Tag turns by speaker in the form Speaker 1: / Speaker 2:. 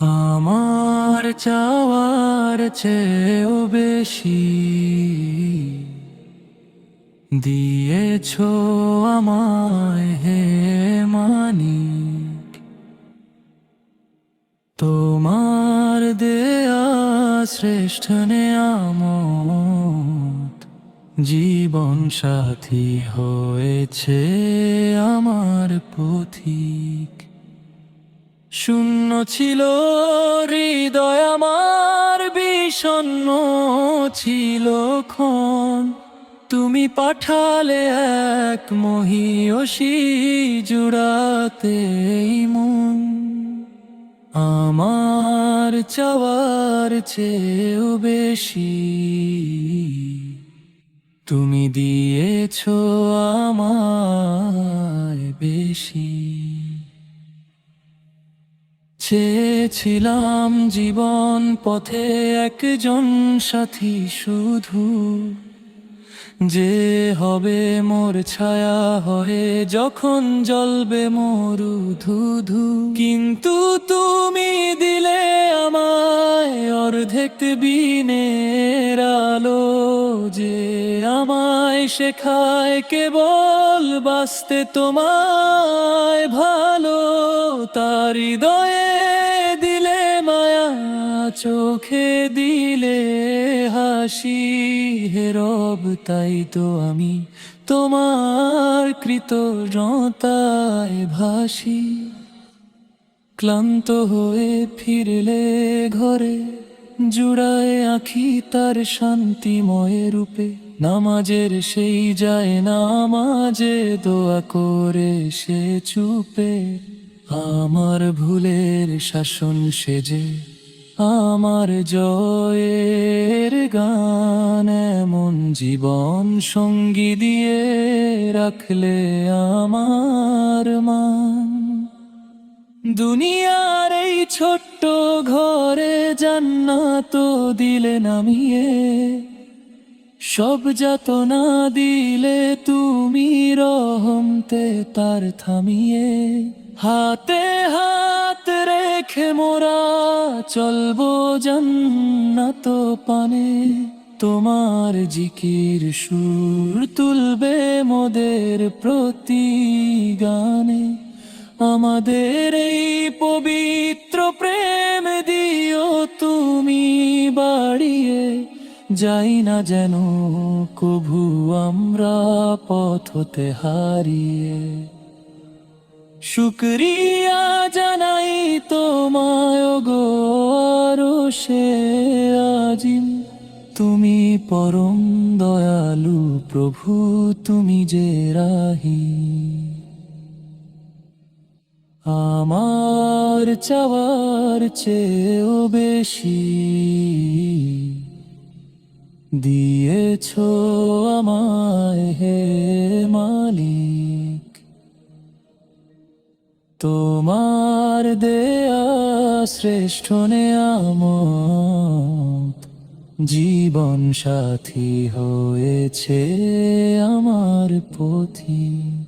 Speaker 1: আমার চাওয়ার চেয়েও বেশি দিয়েছ আমায় হে মানিক। তোমার দেয়া শ্রেষ্ঠ নেয়ামত জীবন সাথী হয়েছে আমার পথিক। শূন্য ছিল, হৃদয় আমার বিষণ্ণ ছিল ক্ষণ। তুমি পাঠালে এক মহিয়সী জুড়াতে মন। আমার চাওয়ার চেয়েও বেশি। তুমি দিয়েছ আমায় বেশি। চেয়েছিলাম জীবন পথে একজন সাথী শুধু। যে হবে মোর ছায়া হয়ে যখন জ্বলবে মরু ধুধু। কিন্তু তুমি দিলে আমায় অর্ধেক বিনের আলো যে আমায় শেখায় কেবল বাঁচতে তোমায় ভালো, তার হৃদয়ে দিলে মায়া, চোখে দিলে হাসি, হে রব, তাই তো আমি তোমার কৃত জতায় ভাসি। ক্লান্ত হয়ে ফিরলে ঘরে জুড়ায় আখি তার শান্তিময় রূপে। নামাজের সেই যায় নামাজে দোয়া করে সে চুপে। আমার ভুলের শাসন সেজে, আমার জয়ের গান এমন জীবন সঙ্গী দিয়ে রাখলে আমার মান। দুনিয়ার ছোট্ট ঘরে জান্নাত দিলে নামিয়ে, সব যাতনা দিলে তুমি রহমতে তার থামিয়ে। হাতে হাত রেখে মোরা চলবো জান্নাত পানে। তোমার জিকির সুর তুলবে মোদের প্রতি গানে। আমাদের এই পবিত্র প্রেম দিও তুমি বাড়িয়ে, যাই না যেন কভু আমরা পথ হতে হারিয়ে। শুক্রিয়া জানাই তোমায় গো সে আজিম। তুমি পরম দয়ালু প্রভু, তুমি যে রাহি। আমার চাওয়ার চেয়েও বেশি দিয়েছ আমায় হে মালিক। তোমার দেয়া শ্রেষ্ঠ নেয়ামত জীবন সাথী হয়েছে আমার পথিক।